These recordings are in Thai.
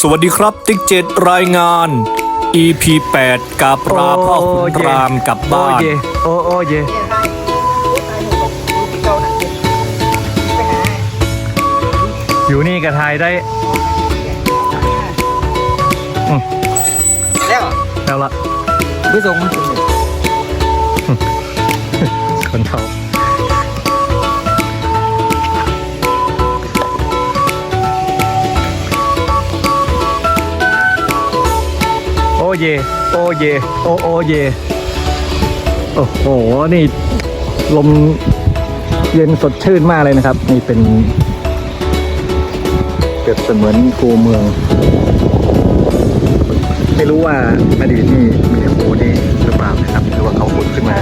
สวัสดีครับ ติ๊กเจ็ดรายงาน EP 8กาปราพ่อขุนรามกลับบ้านโอเยโอโอเยอยู่นี่กับไทยได้แล้วแล้วละไม่ส่งคนเท่า เย โอเย โอโอเย โอ้โห นี่ลมเย็นสดชื่นมากเลยนะครับ นี่เป็นเปรียบเสมือนคูเมือง ไม่รู้ว่าอดีตนี่มีโคนี่หรือเปล่านะครับหรือว่าเขาขุดขึ้นมา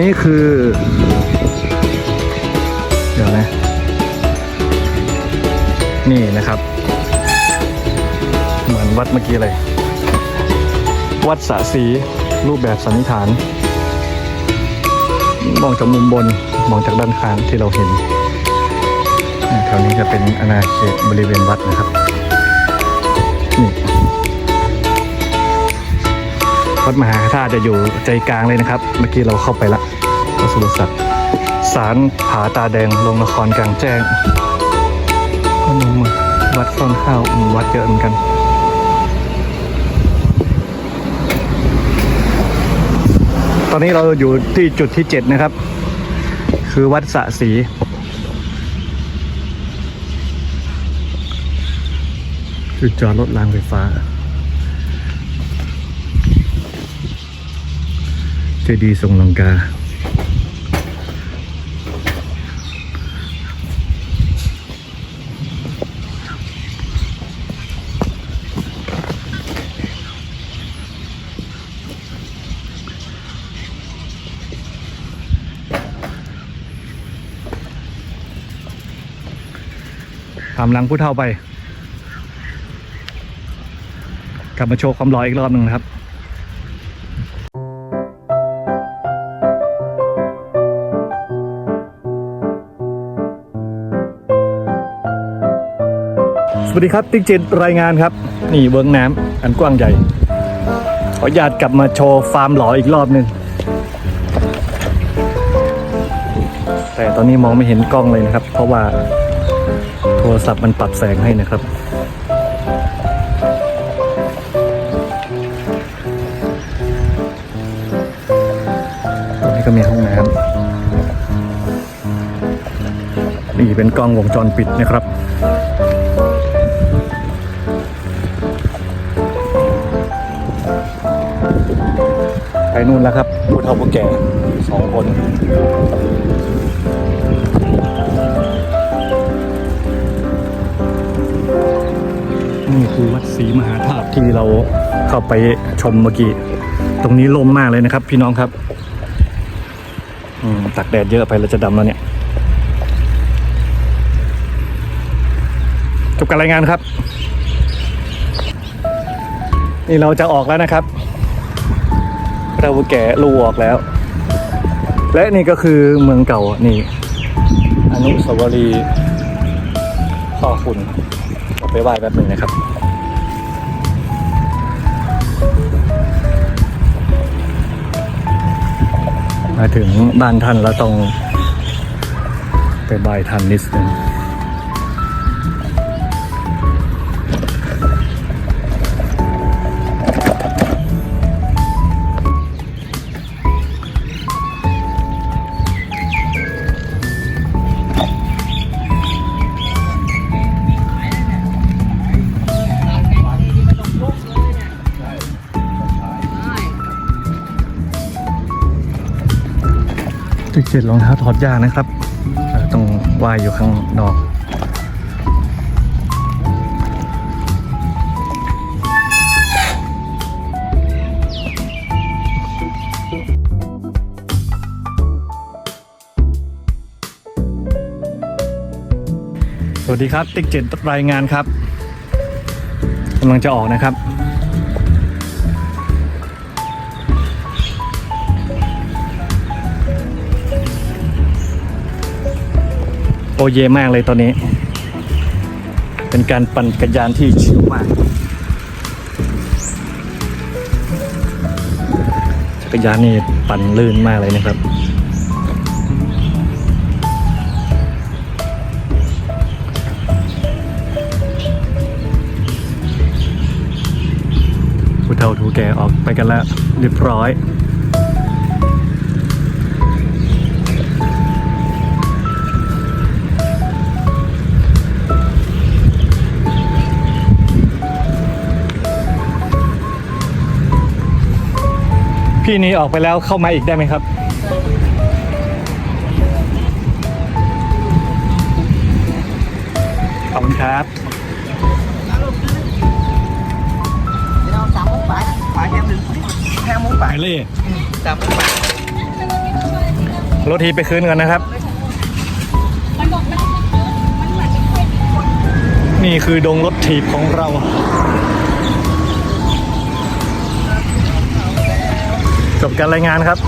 นี้คือ เดี๋ยวนะ นี่นะครับ เหมือนวัดเมื่อกี้เลย วัดสะสีรูปแบบสันนิษฐาน มองจากมุมบน มองจากด้านข้างที่เราเห็นแถวนี้จะเป็นอาณาเขตบริเวณวัดนะครับ นี่ วัดมหาธาตุจะอยู่ใจกลางเลยนะครับ เมื่อกี้เราเข้าไปละวัดสุรศักดิ์ศาลผาตาแดงลงนครกลางแจ้งพนมวัดซ่อนข้าววัดเยอะเหมือนกันตอนนี้เราอยู่ที่จุดที่ 7 นะครับ คือวัดสะสี จุดจอดรถรางไฟฟ้า เจดีย์ทรงลังกา ทำลังผู้เท่าไป กลับมาโชว์ความลอยอีกรอบหนึ่งนะครับ สวัสดีครับติ๊กเจ็ดรายงานครับ นี่เวิ้งน้ำอันกว้างใหญ่ ขออนุญาตกลับมาโชว์ฟาร์มหลออีกรอบหนึ่งแต่ตอนนี้มองไม่เห็นกล้องเลยนะครับ เพราะว่าโทรศัพท์มันปรับแสงให้นะครับ ตรงนี้ก็มีห้องน้ำนี่เป็นกล้องวงจรปิดนะครับ ไปนู่นแล้วครับผู้เฒ่าผู้แก่สองคนนี่คือวัดศรีมหาธาตุที่เราเข้าไปชมเมื่อกี้ ตรงนี้ลมมากเลยนะครับ พี่น้องครับตักแดดเยอะไปเราจะดำแล้วเนี่ยจบการรายงานครับ นี่เราจะออกแล้วนะครับ เราแก่ลูออกแล้ว และนี่ก็คือเมืองเก่านี่ อนุสาวรีย์พ่อคุณเราไปไหว้แป๊บหนึ่งนะครับมาถึงบ้านท่านแล้วต้องไปบายท่านนิดนึง ตึกเจ็ดรองเท้าถอดยากนะครับต้องว่ายอยู่ข้างนอกสวัสดีครับ ติ๊กเจ็ดรายงานครับกำลังจะออกนะครับ เยมากเลยตอนนี้ เป็นการปั่นจักรยานที่ชิลมากจักรยานนี่ปั่นลื่นมากเลยนะครับผู้เฒ่าผู้แก่ออกไปกันแล้วเรียบร้อย พี่นี้ออกไปแล้วเข้ามาอีกได้ไหมครับ ขอบคุณครับเราสามโมงไปไปแค่หนึ่งแค่โมงไปไปเลยสามโมงไปรถทีไปคืนกันนะครับ นี่คือดงรถถีบของเรา จบการรายงานครับ